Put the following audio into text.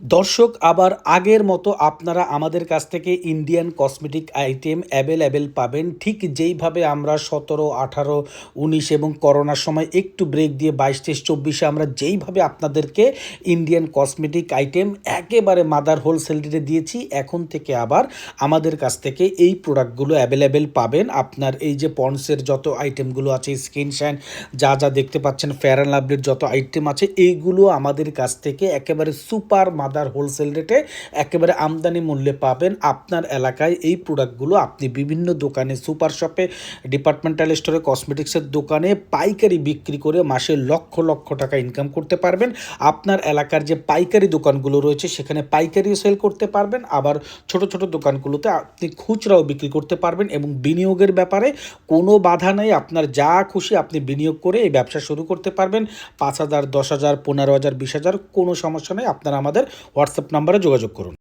দর্শক, আবার আগের মতো আপনারা আমাদের কাছ থেকে ইন্ডিয়ান কসমেটিক আইটেম অ্যাভেলেবেল পাবেন। ঠিক যেইভাবে আমরা সতেরো, আঠারো, উনিশ এবং করোনার সময় একটু ব্রেক দিয়ে বাইশ, তেইশ, চব্বিশে আমরা যেইভাবে আপনাদেরকে ইন্ডিয়ান কসমেটিক আইটেম একেবারে মাদার হোলসেল রেটে দিয়েছি, এখন থেকে আবার আমাদের কাছ থেকে এই প্রোডাক্টগুলো অ্যাভেলেবেল পাবেন। আপনার এই যে পন্ডসের যত আইটেমগুলো আছে স্কিন শাইন যা যা দেখতে পাচ্ছেন ফেয়ার অ্যান্ড লাভলির যত আইটেম আছে, এইগুলো আমাদের কাছ থেকে একেবারে সুপার মাদার হোলসেল রেটে একেবারে আমদানি মূল্যে পাবেন আপনার এলাকায় এই প্রোডাক্টগুলো আপনি বিভিন্ন দোকানে সুপার শপে ডিপার্টমেন্টাল স্টোরে কসমেটিক্সের দোকানে পাইকারি বিক্রি করে মাসে লক্ষ লক্ষ টাকা ইনকাম করতে পারবেন। আপনার এলাকার যে পাইকারি দোকানগুলো রয়েছে, সেখানে পাইকারিও সেল করতে পারবেন। আবার ছোট ছোট দোকানগুলোতে আপনি খুচরাও বিক্রি করতে পারবেন এবং বিনিয়োগের ব্যাপারে কোনো বাধা নেই। আপনার যা খুশি আপনি বিনিয়োগ করে এই ব্যবসা শুরু করতে পারবেন। পাঁচ হাজার, দশ হাজার, পনেরো হাজার, বিশ হাজার কোনো সমস্যা নেই। আপনারা আমাদের হোয়াটসঅ্যাপ নাম্বারে যোগাযোগ করুন।